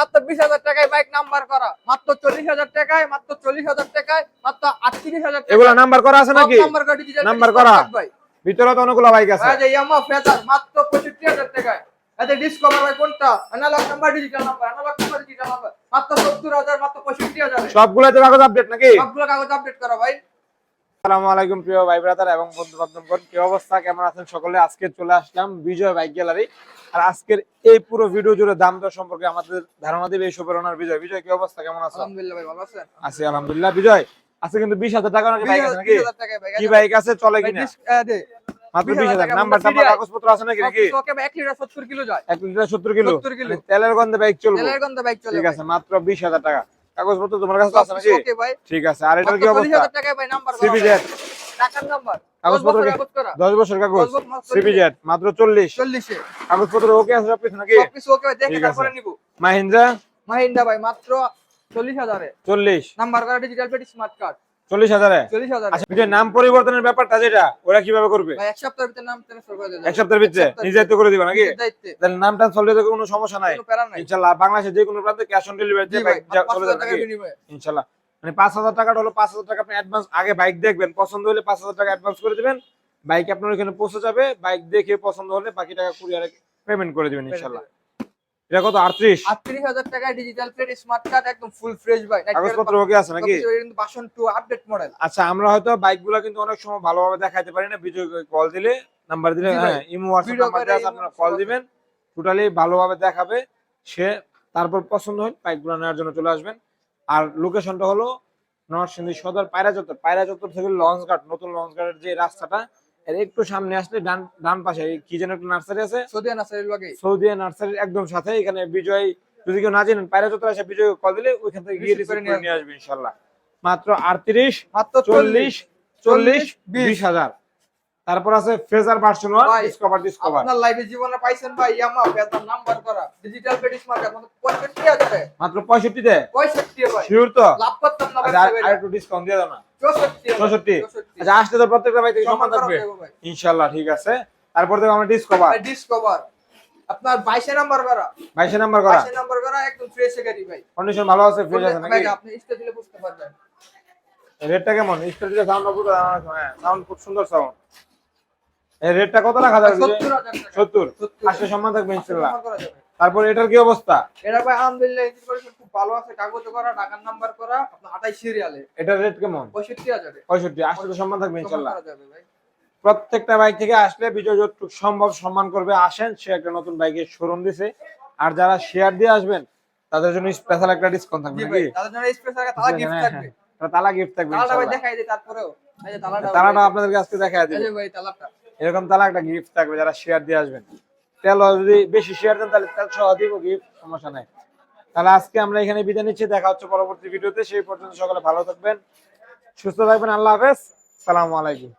মাত্র বিশ হাজার টাকায় বাইক নাম্বার করা। মাত্র চল্লিশ হাজার টাকায় মাত্র চল্লিশ হাজার টাকায় মাত্র আটত্রিশ হাজার এগুলো নাম্বার করা আছে নাকি? নাম্বার করা ডিজিটাল নাম্বার করা? ভিতরে তো অনেকগুলো বাইক আছে। যে ইয়ামা ফেজার মাত্র পঁয়ষট্টি হাজার টাকায়। যে ডিসকভার কোনটা? Analogue number digital number analogue number digital number মাত্র সত্তর হাজার মাত্র পঁয়ষট্টি হাজার। সবগুলোতে কাগজ আপডেট নাকি? সবগুলো কাগজ আপডেট করা ভাই। আসসালামু আলাইকুম প্রিয় ভাই ব্রাদার এবং বন্ধু বান্ধবগণ কি অবস্থা? কেমন আছেন সকলে? আজকে চলে আসলাম বিজয় বাইক গ্যালারি। আর আজকের এই পুরো ভিডিও জুড়ে দাম দর সম্পর্কে আমাদের ধারণা দেবে এই ওনার বিজয়। বিজয় কি অবস্থা? কেমন আছো? আলহামদুলিল্লাহ ভাই ভালো আছেন? আছি আলহামদুলিল্লাহ। বিজয় আজকে কিন্তু বিশ হাজার টাকা নাকি বাইক আছে নাকি? 20,000 কি বাইক আছে? চলে কিনা? মাত্র 20,000 বিশ হাজার। নাম্বার কাগজপত্র আছে নাকি? নাকি ওকে 1 লিটার 70 কিলো যায়। লিটার সত্তর কিলো। 70 কিলো। তেলের গন্ধে বাইক চলবে। তেলের গন্ধে বাইক চলে ঠিক আছে মাত্র বিশ হাজার টাকা। কাগজপত্র তোমার কাছে আছে নাকি? ওকে ভাই। ঠিক আছে। আর এটার কি অবস্থা? 40,000 টাকা ভাই নাম্বার সিবিজেড টাকার নাম্বার কাগজপত্র কি? কাগজ করা। দশ বছর কাগজ? সিবিজেড মাত্র সিপিজেড মাত্র চল্লিশ। 40 এ কাগজপত্র ওকে আছে সবকিছু নাকি? সবকিছু ওকে ভাই দেখে তারপরে নিব। মাহিন্দ্রা? মাহিন্দ্রা ভাই মাত্র 40000 এ চল্লিশ। নাম্বার করা ডিজিটাল পেটি স্মার্ট কার্ড চল্লিশ হাজারে? 40000 আচ্ছা নাম পরিবর্তনের ব্যাপারটা যেটা ওরা কীভাবে করবে? এক সপ্তাহের ভিতরে নাম ট্রান্সফার করে দেব এক সপ্তাহের ভিতরে? নিজে করে দিবা নাকি? তাহলে চলে যাবে কোনো সমস্যা নাই। বাংলাদেশে যে কোনো প্রান্তে ক্যাশ অন ডেলিভারি চলে যাবে ইনশাল্লাহ। মানে পাঁচ হাজার টাকাটা হলো পাঁচ হাজার টাকা আপনি অ্যাডভান্স আগে বাইক দেখবেন। পছন্দ হলে পাঁচ হাজার টাকা অ্যাডভান্স করে দিবেন। বাইক আপনার ওখানে পৌঁছে যাবে। বাইক দেখে পছন্দ হলে বাকি টাকা কুরিয়ারে পেমেন্ট করে দিবেন ইনশাল্লাহ। এটা কত আটত্রিশ? 38000 টাকায় ডিজিটাল প্লেট স্মার্ট কার্ড একদম ফুল ফ্রেশ ভাই কাগজপত্র ওকে আছে নাকি? কিন্তু ভার্সন 2 আপডেট মডেল আচ্ছা আমরা হয়তো বাইকগুলা কিন্তু অনেক সময় ভালোভাবে দেখাতে পারি না। ভিডিও কল দিলে নাম্বার দিলে হ্যাঁ ইমো Video নাম্বার ইমো আপনারা কল দিবেন। টোটালি ভালোভাবে দেখাবে। সে তারপর পছন্দ হয় বাইকগুলো নেওয়ার জন্য চলে আসবেন। আর লোকেশনটা হলো নরসিংদী সদর পায়রা চত্বর। পায়রা চত্বর থেকে লঞ্চ ঘাট নতুন লঞ্চ ঘাটের যে রাস্তাটা এর একটু সামনে আসলে ডান ডান পাশে কি যেন একটা নার্সারি আছে? সৌদি নাসারির লগে। সৌদিয়া নার্সারির একদম সাথে এখানে বিজয় যদি কেউ না জানেন পায়রা চত্বর আসে বিজয় কল দিলে ওইখান থেকে গিয়ে রিসিভ করে নিয়ে আসবে ইনশাল্লাহ মাত্র আটত্রিশ মাত্র চল্লিশ চল্লিশ বিশ। বিশ। হাজার। তারপর আছে ফেজার ভার্সন ডিসকভার ডিসকভার আপনার লাইভে জীবনে পাইছেন ভাই ইয়ামা বেতন নাম্বার করা। ডিজিটাল স্মার্ট কার্ড মানে 65000 এ মাত্র পঁয়ষট্টিতে? 65 এ ভাই। শিওর তো? লাভ করতাম না ভাই আচ্ছা, আর- একটু ডিসকাউন্ট দিয়ে দাও না। 64 চৌষট্টি আচ্ছা আসলে তো প্রত্যেকটা ভাই থেকে সমান থাকবে। ইনশাল্লাহ ঠিক আছে। তারপর দেখো আমরা ডিসকভার ডিসকভার আপনার 22 নাম্বার করা বাইশে নাম্বার করা 22 নাম্বার করা একদম ফ্রেশ গাড়ি ভাই। কন্ডিশন ভালো আছে ফ্রেশ আছে নাকি? আপনি দিলে বুঝতে পারবেন। রেটটা কেমন? স্টার্টিতে সাউন্ড পুরো হ্যাঁ সাউন্ড খুব সুন্দর সাউন্ড এই রেটটা কত রাখা যাবে 70000 টাকা। সত্তর। 70 আসলে সম্মান থাকবে যাবে। তারপর এটার কি অবস্থা? এটা ভাই আলহামদুলিল্লাহ ইঞ্জিন কন্ডিশন খুব ভালো আছে। কাগজ করা টাকার নাম্বার করা আপনার 28 সিরিয়ালে এটার রেট কেমন? 65000 এ পঁয়ষট্টি আসলে সম্মান থাকবে ভাই। প্রত্যেকটা বাইক থেকে আসলে বিজয় যতটুকু সম্ভব সম্মান করবে আসেন সে একটা নতুন বাইকের শোরুম দিছে। আর যারা শেয়ার দিয়ে আসবেন তাদের জন্য স্পেশাল একটা ডিসকাউন্ট থাকবে নাকি? তাদের জন্য স্পেশাল একটা তালা গিফট হ্যাঁ, থাকবে। হ্যাঁ। তালা গিফট থাকবে তালাটা ভাই দেখাই দিই তারপরেও। এই যে তালাটা তালাটা আপনাদেরকে আজকে দেখায় এই যে ভাই তালাটা। এরকম তালা একটা গিফট থাকবে যারা শেয়ার দিয়ে আসবেন। তেল যদি বেশি শেয়ার দেন তাহলে তেল সহ দিব গিফট সমস্যা নাই। তাহলে আজকে আমরা এখানে বিদায় নিচ্ছি, দেখা হচ্ছে পরবর্তী ভিডিওতে। সেই পর্যন্ত সকলে ভালো থাকবেন, সুস্থ থাকবেন, আল্লাহ হাফেজ, সালামু আলাইকুম।